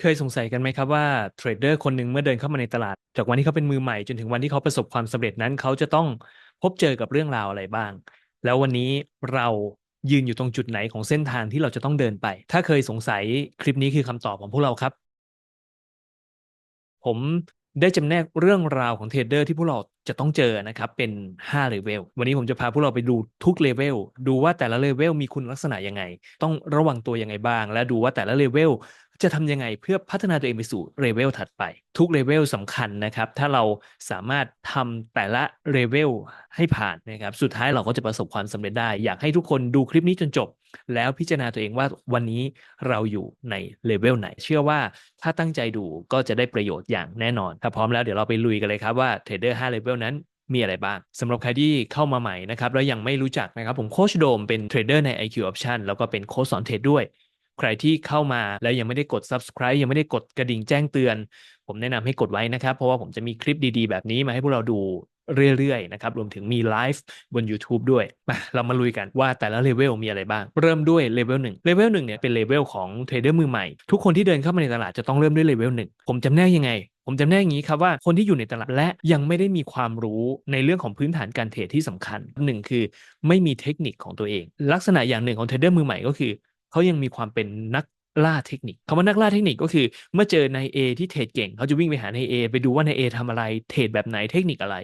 เคยสงสัยกันไหมครับว่าเทรดเดอร์คนหนึ่งเมื่อเดินเข้ามาในตลาด จากวันที่เขาเป็นมือใหม่จนถึงวันที่เขาประสบความสำเร็จนั้นเขาจะต้องพบเจอกับเรื่องราวอะไรบ้าง แล้ววันนี้เรายืนอยู่ตรงจุดไหนของเส้นทางที่เราจะต้องเดินไป ถ้าเคยสงสัยคลิปนี้คือคำตอบของพวกเราครับ ผมได้จำแนกเรื่องราวของเทรดเดอร์ที่พวกเราจะต้องเจอนะครับ เป็น5เลเวลวันนี้ผมจะพาพวกเราไปดูทุกเลเวลดูว่าแต่ละเลเวลมีคุณลักษณะยังไง ต้องระวังตัวยังไงบ้าง และดูว่าแต่ละเลเวล จะทำยังไงเพื่อพัฒนาตัวเองไปสู่เลเวลถัดไป ทุกเลเวลสำคัญนะครับ ถ้าเราสามารถทำแต่ละเลเวลให้ผ่านนะครับ สุดท้ายเราก็จะประสบความสำเร็จได้ อยากให้ทุกคนดูคลิปนี้จนจบ แล้วพิจารณาตัวเองว่าวันนี้เราอยู่ในเลเวลไหน เชื่อว่าถ้าตั้งใจดูก็จะได้ประโยชน์อย่างแน่นอน ถ้าพร้อมแล้วเดี๋ยวเราไปลุยกันเลยครับว่าเทรดเดอร์5เลเวลนั้นมีอะไรบ้างสำหรับใครที่เข้ามาใหม่นะครับแล้วยังไม่รู้จักนะครับผมโคชโดมเป็นเทรดเดอร์ใน IQ Option แล้วก็เป็นโค้ชสอนเทรดด้วย ใครที่เข้ามาแล้วยังไม่ได้กด subscribe ยังไม่ได้กดกระดิ่งแจ้งเตือน ผมแนะนำให้กดไว้นะครับ เพราะว่าผมจะมีคลิปดีๆ แบบนี้มาให้พวกเราดูเรื่อยๆ นะครับ รวมถึงมีไลฟ์บน YouTube ด้วย มา เรามาลุยกันว่าแต่ละเลเวลมีอะไรบ้าง เริ่มด้วยเลเวลหนึ่งเลเวลหนึ่งเนี่ยเป็นเลเวลของเทรดเดอร์มือใหม่ ทุกคนที่เดินเข้ามาในตลาดจะต้องเริ่มด้วยเลเวลหนึ่งผมจำแนกยังไง ผมจำแนกอย่างนี้ครับว่าคนที่อยู่ในตลาดและยังไม่ได้มีความรู้ในเรื่องของพื้นฐานการเทรดที่สำคัญหนึ่งคือ ไม่มีเทคนิคของตัวเอง ลักษณะอย่างหนึ่งของเทรดเดอร์มือใหม่ก็คือ เขายังมีความเป็นนักล่าเทคนิคคำว่านักล่าเทคนิคก็คือ เมื่อเจอนาย A ที่เทรดเก่ง เขาจะวิ่งไปหานาย A ไปดูว่านาย A ทำอะไรเทรดแบบไหนเทคนิคอะไร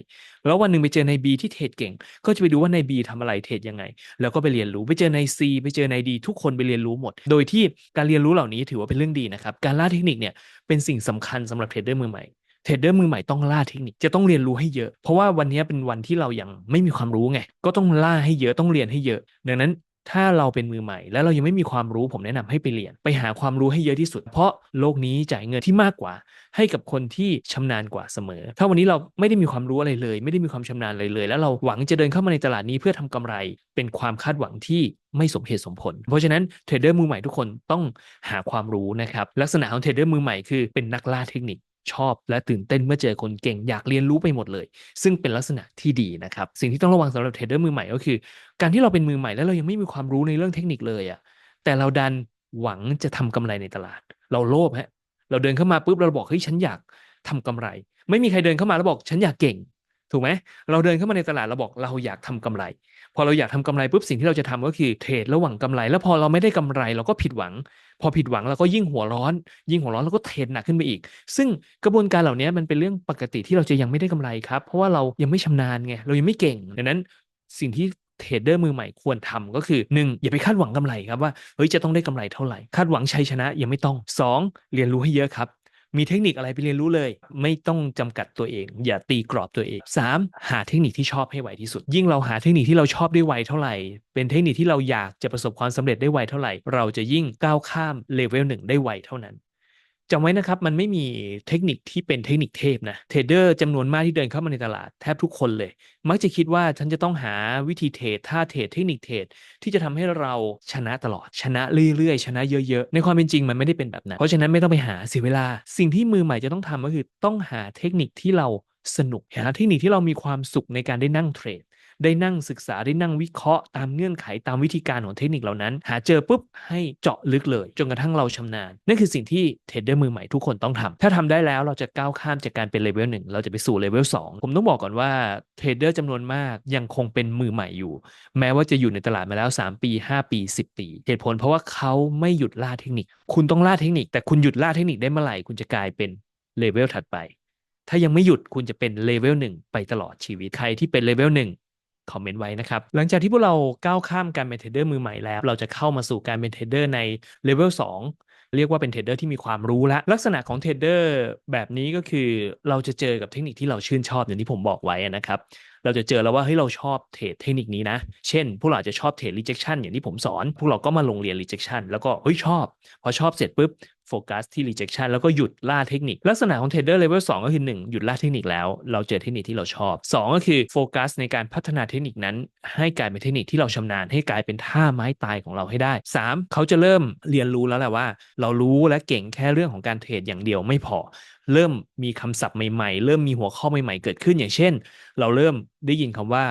แล้ววันหนึ่งไปเจอนาย B ที่เทรดเก่ง ก็จะไปดูว่านาย B ทำอะไรเทรดยังไง แล้วก็ไปเรียนรู้ไปเจอนาย C ไปเจอนาย D ทุกคนไปเรียนรู้หมด โดยที่การเรียนรู้เหล่านี้ถือว่าเป็นเรื่องดีนะครับการล่าเทคนิคเนี่ยเป็นสิ่งสำคัญสำหรับเทรดเดอร์มือใหม่เทรดเดอร์มือใหม่ต้องล่าเทคนิคจะต้องเรียนรู้ให้เยอะ เพราะว่าวันนี้เป็นวันที่เรายังไม่มีความรู้ไงก็ต้องล่าให้เยอะต้องเรียนให้เยอะ ดังนั้น ถ้าเราเป็นมือใหม่ แล้วเรายังไม่มีความรู้ผมแนะนำให้ไปเรียน ไปหาความรู้ให้เยอะที่สุด เพราะโลกนี้จ่ายเงินที่มากกว่า ให้กับคนที่ชำนาญกว่าเสมอ ถ้าวันนี้เราไม่ได้มีความรู้อะไรเลย ไม่ได้มีความชำนาญอะไรเลย แล้วเราหวังจะเดินเข้ามาในตลาดนี้เพื่อทำกำไร เป็นความคาดหวังที่ไม่สมเหตุสมผล เพราะฉะนั้นเทรดเดอร์มือใหม่ทุกคนต้องหาความรู้นะครับลักษณะของเทรดเดอร์มือใหม่คือเป็นนักล่าเทคนิค ชอบ และตื่นเต้นเมื่อเจอคนเก่งอยากเรียนรู้ไปหมดเลย ซึ่งเป็นลักษณะที่ดีนะครับ สิ่งที่ต้องระวังสำหรับเทรดเดอร์มือใหม่ก็คือ การที่เราเป็นมือใหม่แล้วเรายังไม่มีความรู้ในเรื่องเทคนิคเลยอะ่ะแต่เราดันหวังจะทำกำไรในตลาด เราโลภฮะเราเดินเข้ามาปุ๊บเราบอกเฮ้ยฉันอยากทำกำไร ไม่มีใครเดินเข้ามาแล้วบอกฉันอยากเก่งถูกไหมเราเดินเข้ามาในตลาดเราบอกเราอยากทำกำไร พอเราอยากทำกำไรปุ๊บสิ่งที่เราจะทำก็คือเทรดระหว่างกำไร แล้วพอเราไม่ได้กำไรเราก็ผิดหวัง พอผิดหวังเราก็ยิ่งหัวร้อน ยิ่งหัวร้อนเราก็เทรดหนักขึ้นไปอีก ซึ่งกระบวนการเหล่านี้มันเป็นเรื่องปกติที่เราจะยังไม่ได้กำไรครับ เพราะว่าเรายังไม่ชำนาญไงเรายังไม่เก่งดังนั้นสิ่งที่เทรดเดอร์มือใหม่ควรทำก็คือ 1. อย่าไปคาดหวังกำไรครับว่าเฮ้ยจะต้องได้กำไรเท่าไหร่ คาดหวังชัยชนะยังไม่ต้อง 2. เรียนรู้ให้เยอะครับ มีเทคนิคอะไรไปเรียนรู้เลย ไม่ต้องจำกัดตัวเอง อย่าตีกรอบตัวเอง 3. หาเทคนิคที่ชอบให้ไวที่สุด ยิ่งเราหาเทคนิคที่เราชอบได้ไวเท่าไหร่ เป็นเทคนิคที่เราอยากจะประสบความสำเร็จได้ไวเท่าไหร่ เราจะยิ่งก้าวข้ามเลเวลหนึ่งได้ไวเท่านั้น จำไว้นะครับมันไม่มีเทคนิคที่เป็นเทคนิคเทพนะเทรดเดอร์จำนวนมากที่เดินเข้ามาในตลาดแทบทุกคนเลย มักจะคิดว่าฉันจะต้องหาวิธีเทรดท่าเทรดเทคนิคเทรดที่จะทำให้เราชนะตลอดชนะเรื่อยๆ ชนะเยอะๆ ในความเป็นจริงมันไม่ได้เป็นแบบนั้น เพราะฉะนั้นไม่ต้องไปหาเสียเวลา สิ่งที่มือใหม่จะต้องทำก็คือต้องหาเทคนิคที่เราสนุกหาเทคนิคที่เรามีความสุขในการได้นั่งเทรด ได้นั่งศึกษาได้นั่งวิเคราะห์ตามเงื่อนไขตามวิธีการของเทคนิคเหล่านั้น หาเจอปุ๊บให้เจาะลึกเลย จนกระทั่งเราชำนาญนั่นคือสิ่งที่เทรดเดอร์มือใหม่ทุกคนต้องทำถ้าทำได้แล้วเราจะก้าวข้ามจากการเป็นเลเวลหนึ่งเราจะไปสู่เลเวลสองผมต้องบอกก่อนว่าเทรดเดอร์จำนวนมากยังคงเป็นมือใหม่อยู่ แม้ว่าจะอยู่ในตลาดมาแล้ว 3 ปี 5 ปี 10 ปี เหตุผลเพราะว่าเขาไม่หยุดล่าเทคนิค คุณต้องล่าเทคนิค แต่คุณหยุดล่าเทคนิคได้เมื่อไหร่คุณจะกลายเป็นเลเวลถัดไป ถ้ายังไม่หยุดคุณจะเป็นเลเวลหนึ่งไปตลอดชีวิตใครที่เป็นเลเวลหนึ่ง คอมเมนต์ไว้นะครับ หลังจากที่พวกเราก้าวข้ามการเป็นเทรดเดอร์มือใหม่แล้ว เราจะเข้ามาสู่การเป็นเทรดเดอร์ในเลเวล2เรียกว่าเป็นเทรดเดอร์ที่มีความรู้และลักษณะของเทรดเดอร์แบบนี้ก็คือเราจะเจอกับเทคนิคที่เราชื่นชอบอย่างที่ผมบอกไว้นะครับ เราจะเจอแล้วว่าเฮ้ยเราชอบเทรดเทคนิคนี้นะ เช่น พวกเราจะชอบเทรด rejection อย่างที่ผมสอน พวกเราก็มาลงเรียน rejection แล้วก็เฮ้ยชอบ พอชอบเสร็จปุ๊บโฟกัสที่ rejection แล้วก็หยุดล่าเทคนิค ลักษณะของ trader level 2 ก็คือ 1 หยุดล่าเทคนิคแล้ว เราเจอเทคนิคที่เราชอบ 2 ก็คือโฟกัสในการพัฒนาเทคนิคนั้น ให้กลายเป็นเทคนิคที่เราชำนาญให้กลายเป็นท่าไม้ตายของเราให้ได้ 3 เขาจะเริ่มเรียนรู้แล้วแหละว่า เรารู้และเก่งแค่เรื่องของการเทรดอย่างเดียวไม่พอ เริ่มมีคำศัพท์ใหม่ๆ เริ่มมีหัวข้อใหม่ๆ เกิดขึ้นอย่างเช่น เราเริ่มได้ยินคำว่า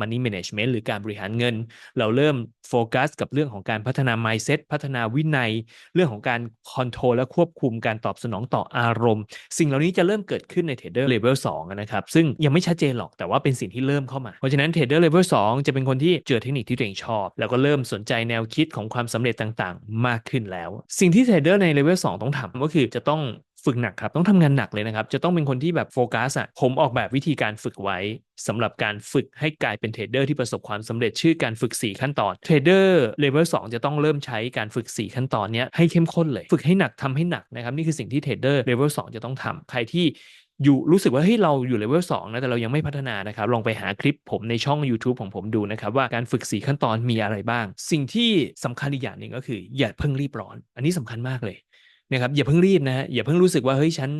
money management หรือการบริหารเงิน เราเริ่มโฟกัสกับเรื่องของการพัฒนา mindset พัฒนาวินัย เรื่องของการคอนโทรลและควบคุมการตอบสนองต่ออารมณ์ สิ่งเหล่านี้จะเริ่มเกิดขึ้นในเทรดเดอร์เลเวล2นะครับ ซึ่งยังไม่ชัดเจนหรอกแต่ว่าเป็นสิ่งที่เริ่มเข้ามา เพราะฉะนั้นเทรดเดอร์เลเวล2จะเป็นคนที่เจอเทคนิคที่ตัวเองชอบ แล้วก็เริ่มสนใจแนวคิดของความสำเร็จต่างๆ มากขึ้นแล้ว สิ่งที่เทรดเดอร์ในเลเวล2ต้องทำก็คือจะต้อง ฝึกหนักครับ ต้องทำงานหนักเลยนะครับ จะต้องเป็นคนที่แบบโฟกัสอะผมออกแบบวิธีการฝึกไว้สำหรับการฝึกให้กลายเป็นเทรดเดอร์ที่ประสบความสำเร็จชื่อการฝึก 4 ขั้นตอนเทรดเดอร์เลเวล2จะต้องเริ่มใช้การฝึก 4 ขั้นตอนนี้ให้เข้มข้นเลย ฝึกให้หนักทำให้หนักนะครับนี่คือสิ่งที่เทรดเดอร์เลเวล2จะต้องทำใครที่อยู่รู้สึกว่าเฮ้ยเราอยู่เลเวล2นะแต่เรายังไม่พัฒนานะครับ ลองไปหาคลิปผมในช่อง YouTube ของผมดูนะครับ ว่าการฝึก 4 ขั้นตอนมีอะไรบ้าง สิ่งที่สำคัญอีกอย่างหนึ่งก็คือ อย่าเพิ่งรีบร้อน อันนี้สำคัญมากเลย นะครับอย่าเพิ่งรีบนะฮะอย่าเพิ่งรู้สึกว่าเฮ้ยฉัน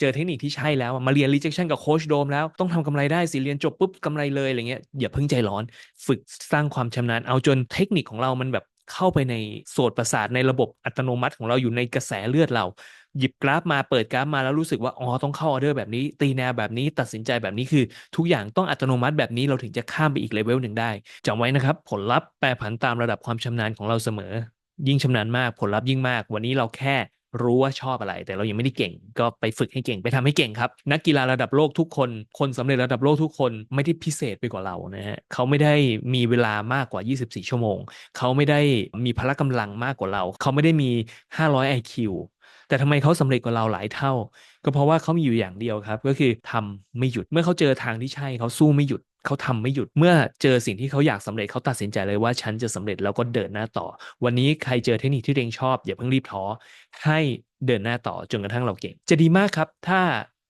เจอเทคนิคที่ใช่แล้วมาเรียน rejection กับโค้ชโดมแล้วต้องทำกำไรได้สิเรียนจบปุ๊บกำไรเลยอะไรเงี้ยอย่าเพิ่งใจร้อนฝึกสร้างความชำนาญเอาจนเทคนิคของเรามันแบบเข้าไปในโสตประสาทในระบบอัตโนมัติของเราอยู่ในกระแสเลือดเรา หยิบกราฟมาเปิดกราฟมาแล้วรู้สึกว่าอ๋อต้องเข้าออเดอร์แบบนี้ ตีแนวแบบนี้ตัดสินใจแบบนี้คือ ทุกอย่างต้องอัตโนมัติแบบนี้เราถึงจะข้ามไปอีกเลเวลหนึ่งได้จำไว้นะครับ ผลลัพธ์แปรผันตามระดับความชำนาญของเราเสมอ ยิ่งชำนาญมากผลลัพธ์ยิ่งมาก วันนี้เราแค่ รู้ว่าชอบอะไร แต่เรายังไม่ได้เก่ง ก็ไปฝึกให้เก่งไปทำให้เก่งครับนักกีฬาระดับโลกทุกคน คนสำเร็จระดับโลกทุกคนไม่ได้พิเศษไปกว่าเรานะฮะเขาไม่ได้มีเวลามากกว่า 24 ชั่วโมง เขาไม่ได้มีพละกำลังมากกว่าเรา เขาไม่ได้มี 500 IQ แต่ทำไมเขาสำเร็จกว่าเราหลายเท่า ก็เพราะว่าเขามีอยู่อย่างเดียวครับ ก็คือทำไม่หยุดเมื่อเขาเจอทางที่ใช่เขาสู้ไม่หยุด เขาทำไม่หยุดเมื่อเจอสิ่งที่เขาอยากสำเร็จเขาตัดสินใจเลยว่าฉันจะสำเร็จแล้วก็เดินหน้าต่อ วันนี้ใครเจอเทคนิคที่เองชอบอย่าเพิ่งรีบท้อให้เดินหน้าต่อจนกระทั่งเราเก่ง จะดีมากครับ ถ้า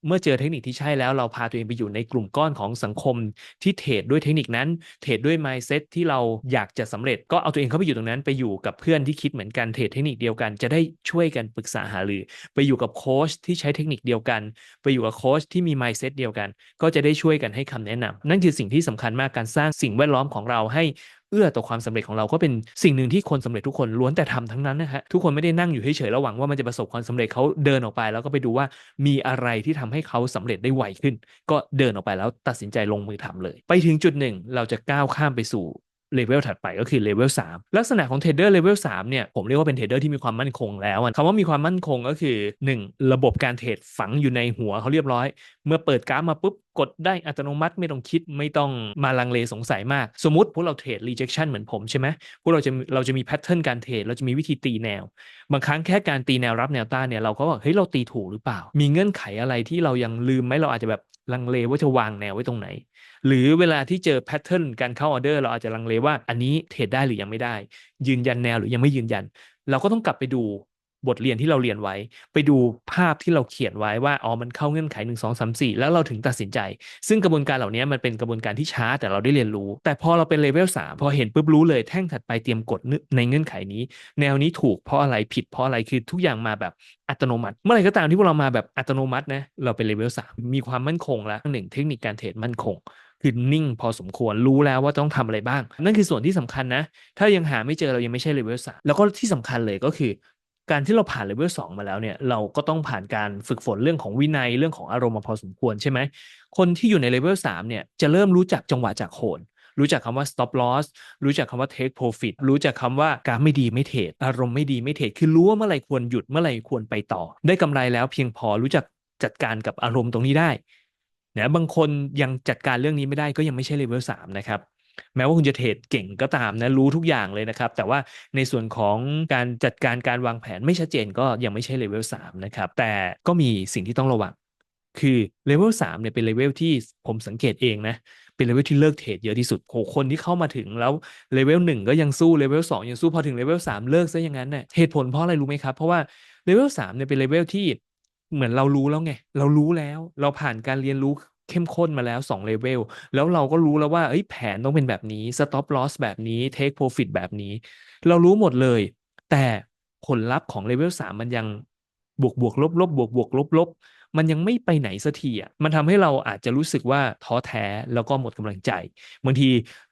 เมื่อเจอเทคนิคที่ใช่แล้วเราพาตัวเองไปอยู่ในกลุ่มก้อนของสังคมที่เทรดด้วยเทคนิคนั้น เทรดด้วย mindset ที่เราอยากจะสำเร็จ ก็เอาตัวเองเข้าไปอยู่ตรงนั้นไปอยู่กับเพื่อนที่คิดเหมือนกันเทรดเทคนิคเดียวกัน จะได้ช่วยกันปรึกษาหารือ ไปอยู่กับโค้ชที่ใช้เทคนิคเดียวกัน ไปอยู่กับโค้ชที่มี mindset เดียวกัน ก็จะได้ช่วยกันให้คำแนะนำนั่นคือสิ่งที่สำคัญมากการสร้างสิ่งแวดล้อมของเราให้ เอื้อต่อความสำเร็จของเราก็เป็นสิ่งหนึ่งที่คนสำเร็จทุกคนล้วนแต่ทำทั้งนั้นนะฮะทุกคนไม่ได้นั่งอยู่เฉยๆระหวังว่ามันจะประสบความสำเร็จเขาเดินออกไป แล้วก็ไปดูว่ามีอะไรที่ทำให้เขาสำเร็จได้ไวขึ้น ก็เดินออกไปแล้วตัดสินใจลงมือทำเลย ไปถึงจุดหนึ่งเราจะก้าวข้ามไปสู่เลเวลถัดไปก็คือเลเวล3ลักษณะของเทรดเดอร์เลเวล3เนี่ยผมเรียกว่าเป็นเทรดเดอร์ที่มีความมั่นคงแล้วคำว่ามีความมั่นคงก็คือ 1. ระบบการเทรดฝังอยู่ในหัวเขาเรียบร้อย เมื่อเปิดกราฟมาปุ๊บ กดได้อัตโนมัติไม่ต้องคิดไม่ต้องมาลังเลสงสัยมาก สมมติพวกเราเทรด rejection เหมือนผมใช่ไหมพวกเราจะเราจะมีแพทเทิร์นการเทรดเราจะมีวิธีตีแนว บางครั้งแค่การตีแนวรับแนวต้านเนี่ยเราก็ว่าเฮ้ยเราตีถูกหรือเปล่า มีเงื่อนไขอะไรที่เรายังลืมไหมเราอาจจะแบบลังเลว่าจะวางแนวไว้ตรงไหน หรือเวลาที่เจอแพทเทิร์นการเข้าออเดอร์เราอาจจะลังเลว่าอันนี้เทรดได้หรือยังไม่ได้ ยืนยันแนวหรือยังไม่ยืนยัน เราก็ต้องกลับไปดู บทเรียนที่เราเรียนไว้ ไปดูภาพที่เราเขียนไว้ว่าอ๋อมันเข้าเงื่อนไข1 2 3 4แล้วเราถึงตัดสินใจ ซึ่งกระบวนการเหล่านี้มันเป็นกระบวนการที่ช้าแต่เราได้เรียนรู้ แต่พอเราเป็นเลเวล3พอเห็นปุ๊บรู้เลยแท่งถัดไปเตรียมกดในเงื่อนไขนี้ แนวนี้ถูกเพราะอะไรผิดเพราะอะไรคือทุกอย่างมาแบบอัตโนมัติ เมื่อไหร่ก็ตามที่พวกเรามาแบบอัตโนมัตินะเราเป็นเลเวล3มีความมั่นคงแล้วหนึ่งเทคนิคการเทรดมั่นคงคือนิ่งพอสมควรรู้แล้วว่าต้องทำอะไรบ้าง นั่นคือส่วนที่สำคัญนะ ถ้ายังหาไม่เจอเรายังไม่ใช่เลเวล3แล้วก็ที่สำคัญเลยก็คือ การที่เราผ่านเลเวล2มาแล้วเนี่ยเราก็ต้องผ่านการฝึกฝนเรื่องของวินัยเรื่องของอารมณ์มาพอสมควรใช่ไหมคนที่อยู่ในเลเวล3เนี่ยจะเริ่มรู้จักจังหวะจากโขนรู้จักคำว่า stop loss รู้จักคำว่า take profit รู้จักคำว่าการไม่ดีไม่เทรดอารมณ์ไม่ดีไม่เทรดคือรู้ว่าเมื่อไหร่ควรหยุดเมื่อไหร่ควรไปต่อ ได้กำไรแล้วเพียงพอรู้จักจัดการกับอารมณ์ตรงนี้ได้นะบางคนยังจัดการเรื่องนี้ไม่ได้ก็ยังไม่ใช่เลเวล3นะครับ แม้ว่าคุณจะเทรดเก่งก็ตามนะรู้ทุกอย่างเลยนะครับ แต่ว่าในส่วนของการจัดการการวางแผนไม่ชัดเจนก็ยังไม่ใช่เลเวล3นะครับแต่ก็มีสิ่งที่ต้องระวังคือเลเวล3เนี่ยเป็นเลเวลที่ผมสังเกตเองนะ เป็นเลเวลที่เลิกเทรดเยอะที่สุดโหคนที่เข้ามาถึงแล้วเลเวลหนึ่งก็ยังสู้เลเวลสองยังสู้พอถึงเลเวลสามเลิกซะอย่างนั้นเนี่ยเหตุผลเพราะอะไรรู้ไหมครับ เพราะว่าเลเวลสามเนี่ยเป็นเลเวลที่เหมือนเรารู้แล้วไง เรารู้แล้ว เราผ่านการเรียนรู้ เข้มข้นมาแล้ว2เลเวลแล้วเราก็รู้แล้วว่าเอ้ยแผนต้องเป็นแบบนี้ stop loss แบบนี้ take profit แบบนี้ เรารู้หมดเลย แต่ผลลัพธ์ของเลเวล3มันยังบวกบวกลบลบบวกบวกลบลบมันยังไม่ไปไหนสักทีอะ มันทำให้เราอาจจะรู้สึกว่าท้อแท้แล้วก็หมดกำลังใจ บางที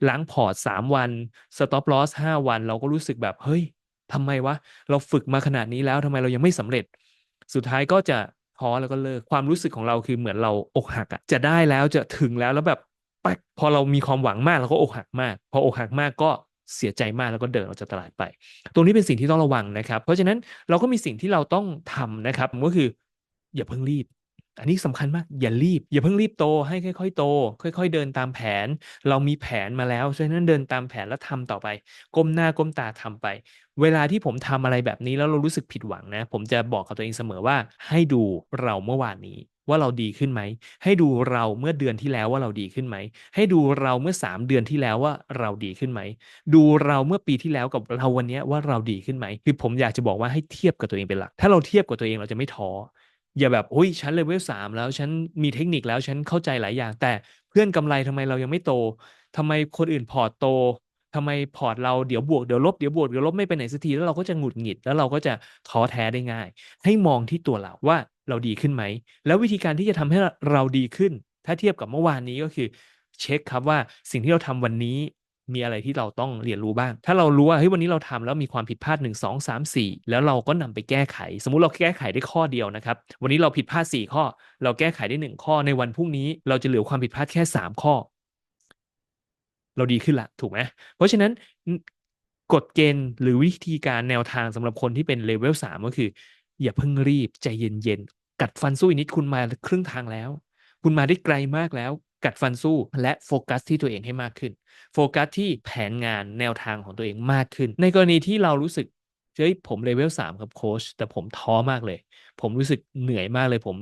ล้างพอร์ต3วัน stop loss 5วัน เราก็รู้สึกแบบ เฮ้ยทำไมวะ เราฝึกมาขนาดนี้แล้วทำไมเรายังไม่สำเร็จ สุดท้ายก็จะ ท้อแล้วก็เลิกความรู้สึกของเราคือเหมือนเราอกหักอะจะได้แล้วจะถึงแล้วแล้วแบบปักพอเรามีความหวังมากเราก็อกหักมาก พออกหักมากก็เสียใจมากแล้วก็เดินออกจากตลาดไป ตรงนี้เป็นสิ่งที่ต้องระวังนะครับ เพราะฉะนั้นเราก็มีสิ่งที่เราต้องทำนะครับก็คือ อย่าเพิ่งรีบ อันนี้สำคัญมาก อย่ารีบ อย่าเพิ่งรีบโตให้ค่อย ๆ โต ค่อย ๆ เดินตามแผน เรามีแผนมาแล้วฉะนั้นเดินตามแผนแล้วทำต่อไป ก้มหน้าก้มตาทำไป เวลาที่ผมทำอะไรแบบนี้แล้วเรารู้สึกผิดหวังนะ ผมจะบอกกับตัวเองเสมอว่า ให้ดูเราเมื่อวานนี้ว่าเราดีขึ้นไหม ให้ดูเราเมื่อเดือนที่แล้วว่าเราดีขึ้นไหม ให้ดูเราเมื่อ 3 เดือนที่แล้วว่าเราดีขึ้นไหม ดูเราเมื่อปีที่แล้วกับเราวันนี้ว่าเราดีขึ้นไหม คือผมอยากจะบอกว่าให้เทียบกับตัวเองเป็นหลัก ถ้าเราเทียบกับตัวเองเราจะไม่ท้อ อย่าแบบโอ้ยฉันเลเวลสามแล้วฉันมีเทคนิคแล้วฉันเข้าใจหลายอย่าง แต่เพื่อนกำไรทำไมเรายังไม่โตทำไมคนอื่นพอร์ตโต ทำไมพอร์ตเราเดี๋ยวบวกเดี๋ยวลบเดี๋ยวบวกเดี๋ยวลบไม่ไปไหนสักทีแล้วเราก็จะหงุดหงิดแล้วเราก็จะท้อแท้ได้ง่าย ให้มองที่ตัวเราว่าเราดีขึ้นไหม แล้ววิธีการที่จะทำให้เราดีขึ้น ถ้าเทียบกับเมื่อวานนี้ก็คือ เช็คครับว่าสิ่งที่เราทำวันนี้มีอะไรที่เราต้องเรียนรู้บ้าง ถ้าเรารู้ว่าเฮ้ยวันนี้เราทำแล้วมีความผิดพลาด 1 2 3 4 แล้วเราก็นำไปแก้ไข สมมุติเราแก้ไขได้ข้อเดียวนะครับ วันนี้เราผิดพลาด 4 ข้อ เราแก้ไขได้ 1 ข้อ ในวันพรุ่งนี้เราจะเหลือความผิดพลาดแค่ 3 ข้อ เราดีขึ้นละถูกไหมเพราะฉะนั้นกฎเกณฑ์หรือวิธีการแนวทางสำหรับคนที่เป็นเลเวลสามก็คือ อย่าเพิ่งรีบ ใจเย็นๆ กัดฟันสู้อีกนิดคุณมาครึ่งทางแล้ว คุณมาได้ไกลมากแล้ว กัดฟันสู้และโฟกัสที่ตัวเองให้มากขึ้น โฟกัสที่แผนงานแนวทางของตัวเองมากขึ้น ในกรณีที่เรารู้สึก เฮ้ยผมเลเวล3ครับโค้ชแต่ผมท้อมากเลย ผมรู้สึกเหนื่อยมากเลย ผม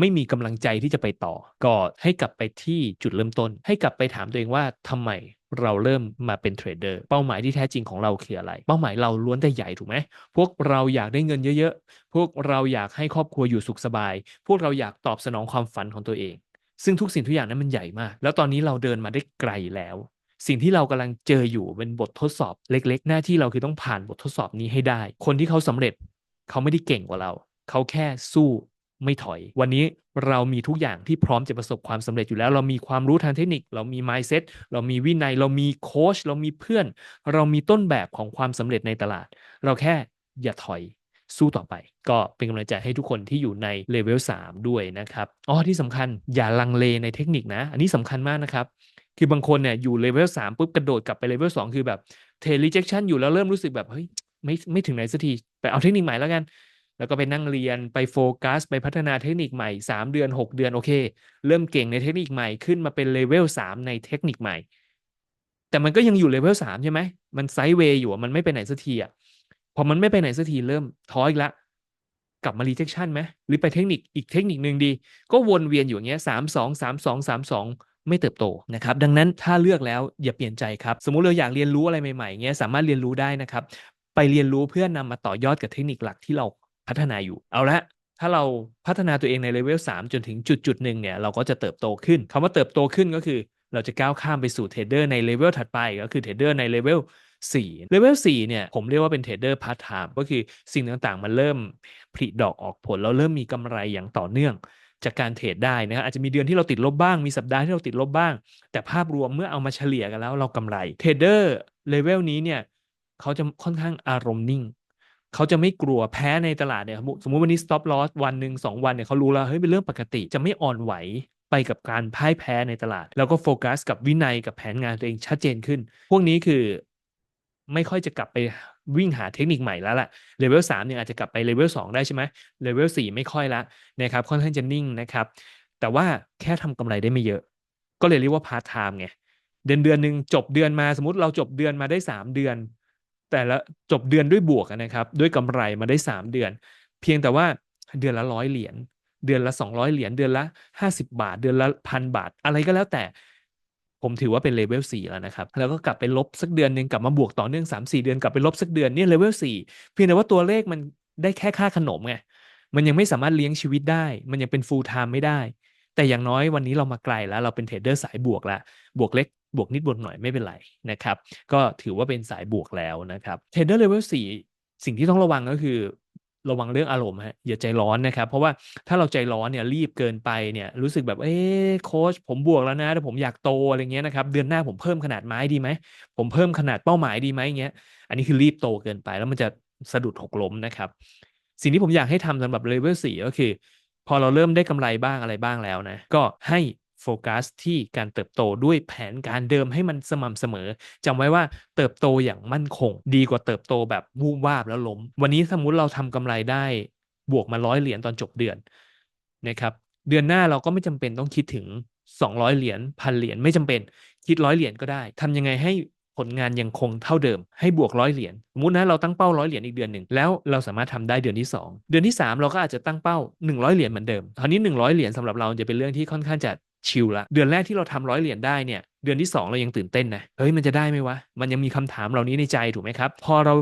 ไม่มีกำลังใจที่จะไปต่อ ก็ให้กลับไปที่จุดเริ่มต้น ให้กลับไปถามตัวเองว่าทำไมเราเริ่มมาเป็นเทรดเดอร์เป้าหมายที่แท้จริงของเราคืออะไร เป้าหมายเราล้วนแต่ใหญ่ถูกไหมพวกเราอยากได้เงินเยอะๆ พวกเราอยากให้ครอบครัวอยู่สุขสบาย พวกเราอยากตอบสนองความฝันของตัวเอง ซึ่งทุกสิ่งทุกอย่างนั้นมันใหญ่มาก แล้วตอนนี้เราเดินมาได้ไกลแล้ว สิ่งที่เรากำลังเจออยู่เป็นบททดสอบเล็ก ๆ หน้าที่เราคือต้องผ่านบททดสอบนี้ให้ได้ คนที่เขาสำเร็จเขาไม่ได้เก่งกว่าเรา เขาแค่สู้ไม่ถอย วันนี้เรามีทุกอย่างที่พร้อมจะประสบความสำเร็จอยู่แล้ว เรามีความรู้ทางเทคนิค เรามี mindset เรามีวินัย เรามีโค้ชเรามีเพื่อน เรามีต้นแบบของความสำเร็จในตลาด เราแค่อย่าถอยสู้ต่อไป ก็เป็นกำลังใจให้ทุกคนที่อยู่ในเลเวล3ด้วยนะครับอ๋อที่สำคัญอย่าลังเลในเทคนิคนะ อันนี้สำคัญมากนะครับ คือบางคนเนี่ยอยู่เลเวล3ปุ๊บกระโดดกลับไปเลเวล2คือแบบเท rejection อยู่แล้วเริ่มรู้สึกแบบเฮ้ยไม่ไม่ถึงไหนสักทีไปเอาเทคนิคใหม่แล้วกัน แล้วก็ไปนั่งเรียนไปโฟกัส ไปพัฒนาเทคนิคใหม่ 3 เดือน 6 เดือนโอเค เริ่มเก่งในเทคนิคใหม่ขึ้นมาเป็นเลเวล3ในเทคนิคใหม่ แต่มันก็ยังอยู่เลเวล3ใช่ไหมมันไซด์เวย์อยู่มันไม่ไปไหนสักทีอะพอมันไม่ไปไหนสักทีเริ่มท้ออีกละกลับมา rejection ไหมหรือไปเทคนิคอีกเทคนิคหนึ่งดี ก็วนเวียนอยู่อย่างเงี้ยสามสองสามสองสามสอง ไม่เติบโตนะครับดังนั้นถ้าเลือกแล้วอย่าเปลี่ยนใจครับ สมมุติเราอยากเรียนรู้อะไรใหม่ๆเงี้ยสามารถเรียนรู้ได้นะครับ ไปเรียนรู้เพื่อนำมาต่อยอดกับเทคนิคหลักที่เราพัฒนาอยู่ เอาละถ้าเราพัฒนาตัวเองในเลเวล3จนถึงจุดจุดหนึ่งเนี่ยเราก็จะเติบโตขึ้นคำว่าเติบโตขึ้นก็คือ เราจะก้าวข้ามไปสู่เทรดเดอร์ในเลเวลถัดไปก็คือเทรดเดอร์ในเลเวล4เลเวล4เนี่ยผมเรียกว่าเป็นเทรดเดอร์พาร์ทไทม์ก็คือสิ่งต่างๆ มันเริ่มผลิดอกออกผลแล้วเริ่มมีกำไรอย่างต่อเนื่อง จากการเทรดได้นะครับอาจจะมีเดือนที่เราติดลบบ้างมีสัปดาห์ที่เราติดลบบ้าง แต่ภาพรวมเมื่อเอามาเฉลี่ยกันแล้วเรากำไรเทรดเดอร์เลเวลนี้เนี่ยเขาจะค่อนข้างอารมณ์นิ่งเขาจะไม่กลัวแพ้ในตลาดเนี่ยสมมติวันนี้ stop loss วันหนึ่งสองวันเนี่ยเขารู้แล้วเฮ้ยเป็นเรื่องปกติจะไม่อ่อนไหวไปกับการพ่ายแพ้ในตลาด แล้วก็โฟกัสกับวินัยกับแผนงานตัวเองชัดเจนขึ้น พวกนี้คือไม่ค่อยจะกลับไป วิ่งหาเทคนิคใหม่แล้วล่ะเลเวลสามเนี่ยอาจจะกลับไปเลเวลสองได้ใช่ไหมเลเวลสี่ไม่ค่อยละนะครับค่อนข้างจะนิ่งนะครับแต่ว่าแค่ทำกำไรได้ไม่เยอะ ก็เลยเรียกว่าพาร์ทไทม์ไงเดือนเดือนหนึ่งจบเดือนมาสมมติเราจบเดือนมาได้สามเดือน แต่ละจบเดือนด้วยบวกนะครับด้วยกำไรมาได้สามเดือน เพียงแต่ว่าเดือนละร้อยเหรียญเดือนละสองร้อยเหรียญเดือนละห้าสิบาท เดือนละพันบาท อะไรก็แล้วแต่ ผมถือว่าเป็นเลเวลสี่แล้วนะครับ แล้วก็กลับไปลบสักเดือนหนึ่งกลับมาบวกต่อเนื่องสามสี่เดือนกลับไปลบสักเดือนนี่เลเวลสี่เพียงแต่ว่าตัวเลขมันได้แค่ค่าขนมไงมันยังไม่สามารถเลี้ยงชีวิตได้ มันยังเป็น full time ไม่ได้ แต่อย่างน้อยวันนี้เรามาไกลแล้วเราเป็นเทรดเดอร์สายบวกแล้วบวกเล็กบวกนิดบวกหน่อยไม่เป็นไรนะครับ ก็ถือว่าเป็นสายบวกแล้วนะครับเทรดเดอร์เลเวลสี่สิ่งที่ต้องระวังก็คือ ระวังเรื่องอารมณ์ฮะอย่าใจร้อนนะครับเพราะว่าถ้าเราใจร้อนเนี่ยรีบเกินไปเนี่ยรู้สึกแบบเอ๊โค้ชผมบวกแล้วนะแต่ผมอยากโตอะไรเงี้ยนะครับเดือนหน้าผมเพิ่มขนาดไม้ดีไหมผมเพิ่มขนาดเป้าหมายดีไหมเงี้ยอันนี้คือรีบโตเกินไป แล้วมันจะสะดุดหกล้มนะครับ สิ่งที่ผมอยากให้ทำสำหรับเลเวลสี่ก็คือ พอเราเริ่มได้กำไรบ้างอะไรบ้างแล้วนะก็ให้ โฟกัสที่การเติบโตด้วยแผนการเดิมให้มันสม่ำเสมอจำไว้ว่าเติบโตอย่างมั่นคง ดีกว่าเติบโตแบบวูบวาบแล้วล้ม วันนี้สมมุติเราทำกำไรได้บวกมาร้อยเหรียญตอนจบเดือนนะครับเดือนหน้าเราก็ไม่จำเป็นต้องคิดถึง 200 เหรียญพันเหรียญไม่จำเป็น คิดร้อยเหรียญก็ได้ทำยังไงให้ผลงานยังคงเท่าเดิมให้บวกร้อยเหรียญสมมตินะเราตั้งเป้าร้อยเหรียญอีกเดือนหนึ่งแล้วเราสามารถทำได้เดือนที่ 2 เดือนที่ 3 เราก็อาจจะตั้งเป้า 100 เหรียญเหมือนเดิมคราวนี้ 100 เหรียญสำหรับเราจะเป็นเรื่องที่ค่อนข้างจะ ชิลละเดือนแรกที่เราทำร้อยเหรียญได้เนี่ยเดือนที่ 2 เรายังตื่นเต้นนะเฮ้ยมันจะได้ไหมวะ มันยังมีคำถามเหล่านี้ในใจถูกไหมครับ พอเรา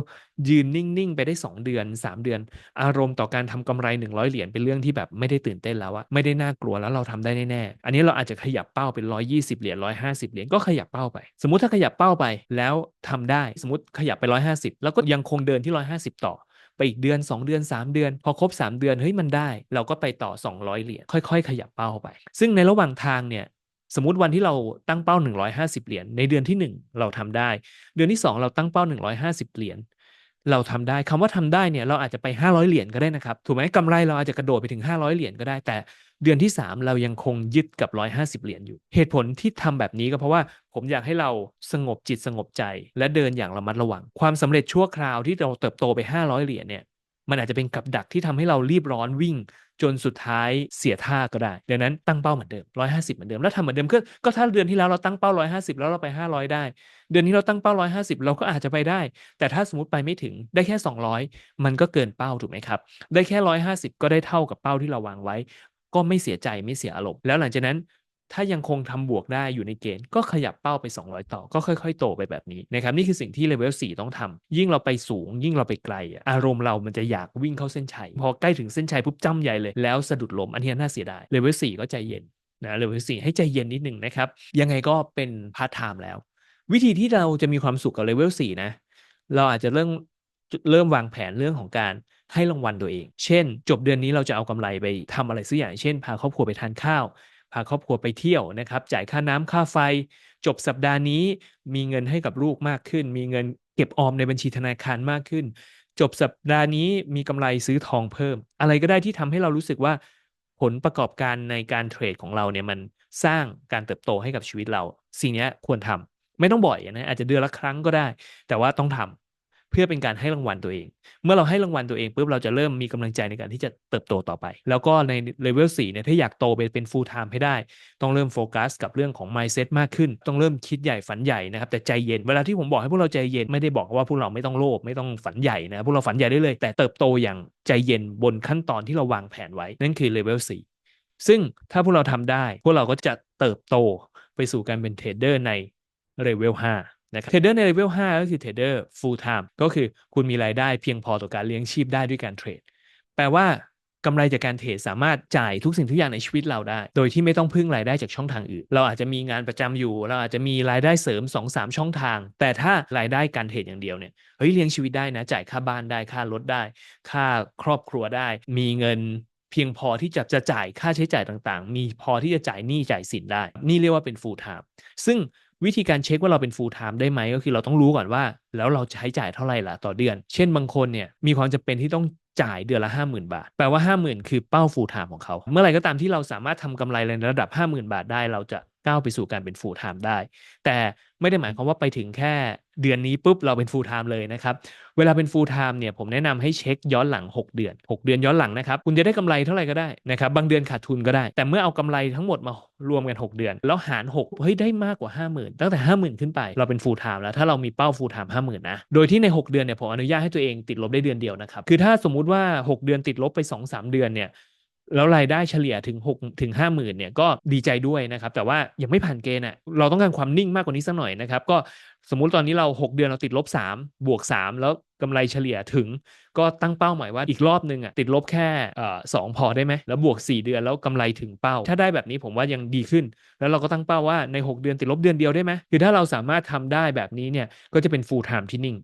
ยืนนิ่ง ๆ ไปได้ 2 เดือน 3 เดือน อารมณ์ต่อการทำกำไร 100 เหรียญเป็นเรื่องที่แบบไม่ได้ตื่นเต้นแล้วอะไม่ได้น่ากลัวแล้วเราทำได้แน่ๆอันนี้เราอาจจะขยับเป้าเป็น 120 เหรียญ150 เหรียญก็ขยับเป้าไป สมมติถ้าขยับเป้าไปแล้วทำได้ สมมติขยับไป 150 แล้วก็ยังคงเดินที่ 150 ต่อ ไปอีกเดือน 2 เดือน 3 เดือน พอครบ 3 เดือนเฮ้ยมันได้ เราก็ไปต่อ 200 เหรียญค่อยๆ ขยับเป้าไป ซึ่งในระหว่างทางเนี่ยสมมติวันที่เราตั้งเป้า 150 เหรียญในเดือนที่ 1 เราทำได้ เดือนที่ 2 เราตั้งเป้า 150 เหรียญเราทำได้คำว่าทำได้เนี่ยเราอาจจะไป 500 เหรียญก็ได้นะครับถูกไหมกำไรเราอาจจะกระโดดไปถึง 500 เหรียญก็ได้ แต่ เดือนที่ 3 เรายังคงยึดกับ 150 เหรียญอยู่ เหตุผลที่ทำแบบนี้ก็เพราะว่าผมอยากให้เราสงบจิตสงบใจ และเดินอย่างระมัดระวัง ความสำเร็จชั่วคราวที่เราเติบโตไป 500 เหรียญเนี่ยมันอาจจะเป็นกับดักที่ทำให้เรารีบร้อนวิ่ง จนสุดท้ายเสียท่าก็ได้ดังนั้นตั้งเป้าเหมือนเดิม 150 เหมือนเดิมแล้วทำเหมือนเดิมก็ก็ถ้าเดือนที่แล้วเราตั้งเป้า 150 แล้วเราไป 500 ได้ เดือนนี้เราตั้งเป้า 150 เราก็อาจจะไปได้ แต่ถ้าสมมติไปไม่ถึงได้แค่ 200 มันก็เกินเป้าถูกไหมครับ ได้แค่ 150 ก็ได้เท่ากับเป้าที่เราวางไว้ ก็ไม่เสียใจไม่เสียอารมณ์แล้วหลังจากนั้นถ้ายังคงทำบวกได้อยู่ในเกณฑ์ก็ขยับเป้าไป 200 ต่อ ก็ค่อยๆ โตไปแบบนี้นะครับนี่คือสิ่งที่เลเวล4ต้องทำยิ่งเราไปสูง ยิ่งเราไปไกล อารมณ์เรามันจะอยากวิ่งเข้าเส้นชัย พอใกล้ถึงเส้นชัยปุ๊บจ้ำใหญ่เลย แล้วสะดุดล้มอันนี้น่าเสียดายเลเวล4ก็ใจเย็นนะเลเวล4ให้ใจเย็นนิดหนึ่งนะครับ ยังไงก็เป็นพาร์ทไทม์แล้ว วิธีที่เราจะมีความสุขกับเลเวล4นะเราอาจจะเริ่มเริ่มวางแผนเรื่องของการ ให้รางวัลตัวเอง เช่น จบเดือนนี้เราจะเอากำไรไปทำอะไรสักอย่าง เช่น พาครอบครัวไปทานข้าว พาครอบครัวไปเที่ยวนะครับ จ่ายค่าน้ำค่าไฟ จบสัปดาห์นี้มีเงินให้กับลูกมากขึ้น มีเงินเก็บออมในบัญชีธนาคารมากขึ้น จบสัปดาห์นี้มีกำไรซื้อทองเพิ่ม อะไรก็ได้ที่ทำให้เรารู้สึกว่าผลประกอบการในการเทรดของเราเนี่ยมันสร้างการเติบโตให้กับชีวิตเรา สิ่งนี้ควรทำไม่ต้องบ่อยนะอาจจะเดือนละครั้งก็ได้ แต่ว่าต้องทำ เพื่อเป็นการให้รางวัลตัวเอง เมื่อเราให้รางวัลตัวเองปุ๊บเราจะเริ่มมีกำลังใจในการที่จะเติบโตต่อไป แล้วก็ในเลเวล4เนี่ยถ้าอยากโตไปเป็น full time ให้ได้ ต้องเริ่มโฟกัสกับเรื่องของ mindset มากขึ้น ต้องเริ่มคิดใหญ่ฝันใหญ่นะครับแต่ใจเย็นเวลาที่ผมบอกให้พวกเราใจเย็นไม่ได้บอกว่าพวกเราไม่ต้องโลภไม่ต้องฝันใหญ่นะพวกเราฝันใหญ่ได้เลย แต่เติบโตอย่างใจเย็นบนขั้นตอนที่เราวางแผนไว้นั่นคือเลเวล4ซึ่งถ้าพวกเราทำได้ พวกเราก็จะเติบโตไปสู่การเป็นเทรดเดอร์ในเลเวล5 นะครับเทรดเดอร์ในเลเวล5ก็คือเทรดเดอร์ full time ก็คือคุณมีรายได้เพียงพอต่อการเลี้ยงชีพได้ด้วยการเทรด แปลว่ากำไรจากการเทรดสามารถจ่ายทุกสิ่งทุกอย่างในชีวิตเราได้ โดยที่ไม่ต้องพึ่งรายได้จากช่องทางอื่น เราอาจจะมีงานประจำอยู่ เราอาจจะมีรายได้เสริม 2-3 ช่องทาง แต่ถ้ารายได้การเทรดอย่างเดียวเนี่ย เฮ้ยเลี้ยงชีวิตได้นะ จ่ายค่าบ้านได้ ค่ารถได้ ค่าครอบครัวได้ มีเงินเพียงพอที่จะจะจ่ายค่าใช้จ่ายต่างๆ มีพอที่จะจ่ายหนี้จ่ายสินได้ นี่เรียกว่าเป็น full time ซึ่ง วิธีการเช็คว่าเราเป็น full time ได้ไหมก็คือเราต้องรู้ก่อนว่า แล้วเราใช้จ่ายเท่าไหร่ล่ะต่อเดือน เช่นบางคนเนี่ยมีความจำเป็นที่ต้องจ่ายเดือนละ 50,000 บาท แปลว่า 50,000 คือเป้า full time ของเขา เมื่อไหร่ก็ตามที่เราสามารถทำกำไรในระดับ 50,000 บาทได้ เราจะ ก้าวไปสู่การเป็น full time ได้ แต่ไม่ได้หมายความว่าไปถึงแค่เดือนนี้ปุ๊บเราเป็น full time เลยนะครับเวลาเป็น full time เนี่ยผมแนะนำให้เช็คย้อนหลัง 6 เดือน 6 เดือนย้อนหลังนะครับคุณจะได้กำไรเท่าไหร่ก็ได้นะครับบางเดือนขาดทุนก็ได้ แต่เมื่อเอากำไรทั้งหมดมารวมกัน 6 เดือน แล้วหาร 6 เฮ้ยได้มากกว่า 50,000 ตั้งแต่ 50,000 ขึ้นไปเราเป็น full time แล้วถ้าเรามีเป้า full time 50,000นะโดยที่ใน 6 เดือนเนี่ยผมอนุญาตให้ตัวเองติดลบได้เดือนเดียวนะครับคือถ้าสมมุติว่า 6 เดือนติดลบไป 2-3 เดือนเนี่ย แล้วรายได้เฉลี่ยถึง6ถึง5 0,000เนี่ยก็ดีใจด้วยนะครับ แต่ว่ายังไม่ผ่านเกณฑ์อะเราต้องการความนิ่งมากกว่านี้สักหน่อยนะครับ ก็สมมุติตอนนี้เรา 6 เดือนเราติดลบ 3 บวก 3 แล้วกำไรเฉลี่ยถึง ก็ตั้งเป้าหมายว่าอีกรอบนึงอะติดลบแค่สองพอได้ไหมแล้วบวก 4 เดือนแล้วกำไรถึงเป้า ถ้าได้แบบนี้ผมว่ายังดีขึ้น แล้วเราก็ตั้งเป้าว่าใน 6 เดือนติดลบเดือนเดียวได้ไหมคือถ้าเราสามารถทำได้แบบนี้เนี่ยก็จะเป็น full time ที่นิ่ง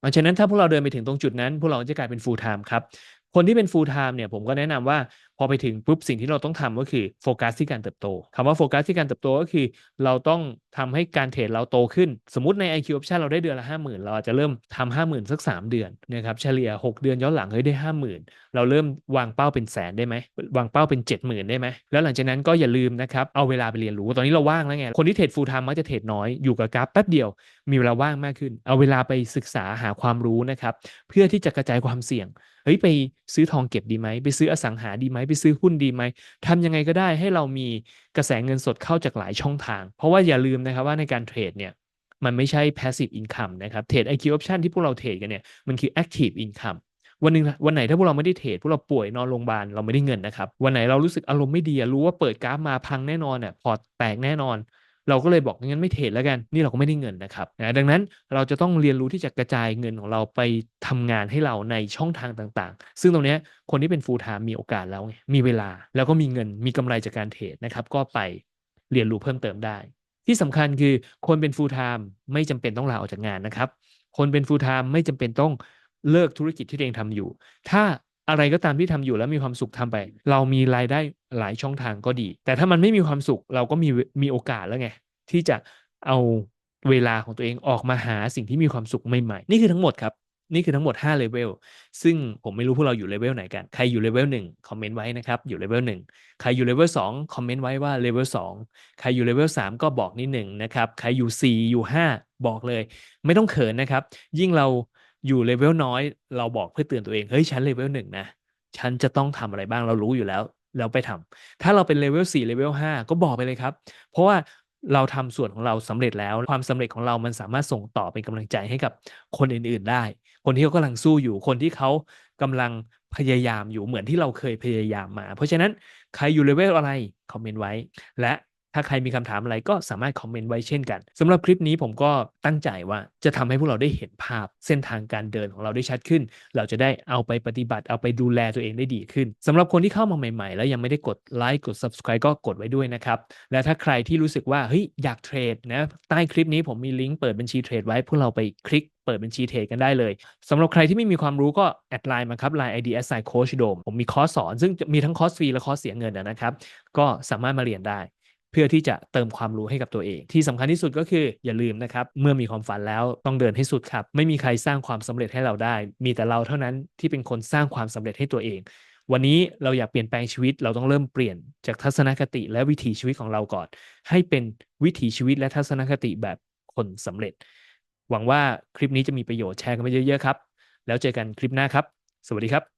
เพราะฉะนั้นถ้าพวกเราเดินไปถึงตรงจุดนั้น พวกเราจะกลายเป็น full time ครับ คนที่เป็น full time เนี่ยผมก็แนะนำว่าพอไปถึงปุ๊บสิ่งที่เราต้องทำก็คือโฟกัสที่การเติบโตคำว่าโฟกัสที่การเติบโตก็คือ เราต้องทำให้การเทรดเราโตขึ้น สมมติใน IQ option เราได้เดือนละ 50,000 เราอาจจะเริ่มทำ50,000 สัก 3 เดือนนะครับเฉลี่ย 6 เดือนย้อนหลังเฮ้ยได้ 50,000 เราเริ่มวางเป้าเป็นแสนได้ไหมวางเป้าเป็น 70,000 ได้ไหมแล้วหลังจากนั้นก็อย่าลืมนะครับเอาเวลาไปเรียนรู้ตอนนี้เราว่างแล้วไงคนที่เทรด full time มักจะเทรดน้อยอยู่กับกราฟแป๊บเดียวมีเวลาว่างมากขึ้น เอาเวลาไปศึกษาหาความรู้นะครับเพื่อที่จะกระจายความเสี่ยง ฮ้ยไปซื้อทองเก็บดีไหมไปซื้ออสังหาดีไหมไปซื้อหุ้นดีไหมทำยังไงก็ได้ให้เรามีกระแสเงินสดเข้าจากหลายช่องทาง เพราะว่าอย่าลืมนะครับว่าในการเทรดเนี่ยมันไม่ใช่ passive income นะครับเทรด IQ option ที่พวกเราเทรดกันเนี่ยมันคือ active income วันหนึ่งวันไหนถ้าพวกเราไม่ได้เทรดพวกเราป่วยนอนโรงพยาบาลเราไม่ได้เงินนะครับ วันไหนเรารู้สึกอารมณ์ไม่ดีรู้ว่าเปิดกราฟมาพังแน่นอนอะพอร์ตแตกแน่นอน เราก็เลยบอกงั้นไม่เทรดแล้วกัน นี่เราก็ไม่ได้เงินนะครับนะดังนั้นเราจะต้องเรียนรู้ที่จะกระจายเงินของเราไปทำงานให้เราในช่องทางต่างๆ ซึ่งตรงนี้คนที่เป็น full time มีโอกาสแล้วไงมีเวลาแล้วก็มีเงินมีกำไรจากการเทรดนะครับก็ไปเรียนรู้เพิ่มเติมได้ ที่สำคัญคือคนเป็น full time ไม่จำเป็นต้องลาออกจากงานนะครับคนเป็น full time ไม่จำเป็นต้องเลิกธุรกิจที่ตัวเองทำอยู่ ถ้าอะไรก็ตามที่ทำอยู่แล้วมีความสุขทำไป เรามีรายได้ หลายช่องทางก็ดี แต่ถ้ามันไม่มีความสุขเราก็มีมีโอกาสแล้วไงที่จะเอาเวลาของตัวเองออกมาหาสิ่งที่มีความสุขใหม่ๆ นี่คือทั้งหมดครับ นี่คือทั้งหมด5เลเวลซึ่งผมไม่รู้พวกเราอยู่เลเวลไหนกัน ใครอยู่เลเวล1คอมเมนต์ไว้นะครับ อยู่เลเวล1ใครอยู่เลเวล2คอมเมนต์ไว้ว่าเลเวล2ใครอยู่เลเวล3ก็บอกนิดหนึ่งนะครับ ใครอยู่4อยู่5บอกเลย ไม่ต้องเขินนะครับ ยิ่งเราอยู่เลเวลน้อย เราบอกเพื่อเตือนตัวเอง เฮ้ย ฉันเลเวล1นะ ฉันจะต้องทำอะไรบ้างเรารู้อยู่แล้ว แล้วไปทำถ้าเราเป็นเลเวล4เลเวล5ก็บอกไปเลยครับ เพราะว่าเราทำส่วนของเราสำเร็จแล้ว ความสำเร็จของเรามันสามารถส่งต่อเป็นกำลังใจให้กับคนอื่นๆได้ คนที่เขากำลังสู้อยู่คนที่เขากำลังพยายามอยู่เหมือนที่เราเคยพยายามมา เพราะฉะนั้นใครอยู่เลเวลอะไรคอมเมนต์ไว้ และ ถ้าใครมีคำถามอะไรก็สามารถคอมเมนต์ไว้เช่นกันสำหรับคลิปนี้ผมก็ตั้งใจว่าจะทำให้พวกเราได้เห็นภาพเส้นทางการเดินของเราได้ชัดขึ้น เราจะได้เอาไปปฏิบัติเอาไปดูแลตัวเองได้ดีขึ้นสำหรับคนที่เข้ามาใหม่ๆ แล้วยังไม่ได้กดไลค์กด subscribe ก็กดไว้ด้วยนะครับและถ้าใครที่รู้สึกว่าเฮ้ยอยากเทรดนะใต้คลิปนี้ผมมีลิงก์เปิดบัญชีเทรดไว้พวกเราไปคลิกเปิดบัญชีเทรดกันได้เลยสำหรับใครที่ไม่มีความรู้ก็ แอดไลน์มาครับ Line ID s i Coach Dome ผมมีคอร์สสอน ซึ่งมีทั้งคอร์สฟรีและคอร์สเสียเงินนะครับ ก็สามารถมาเรียนได้ เพื่อที่จะเติมความรู้ให้กับตัวเอง ที่สำคัญที่สุดก็คืออย่าลืมนะครับ เมื่อมีความฝันแล้วต้องเดินให้สุดครับ ไม่มีใครสร้างความสำเร็จให้เราได้ มีแต่เราเท่านั้นที่เป็นคนสร้างความสำเร็จให้ตัวเอง วันนี้เราอยากเปลี่ยนแปลงชีวิตเราต้องเริ่มเปลี่ยนจากทัศนคติและวิถีชีวิตของเราก่อน ให้เป็นวิถีชีวิตและทัศนคติแบบคนสำเร็จ หวังว่าคลิปนี้จะมีประโยชน์แชร์กันไปเยอะๆครับ แล้วเจอกันคลิปหน้าครับ สวัสดีครับ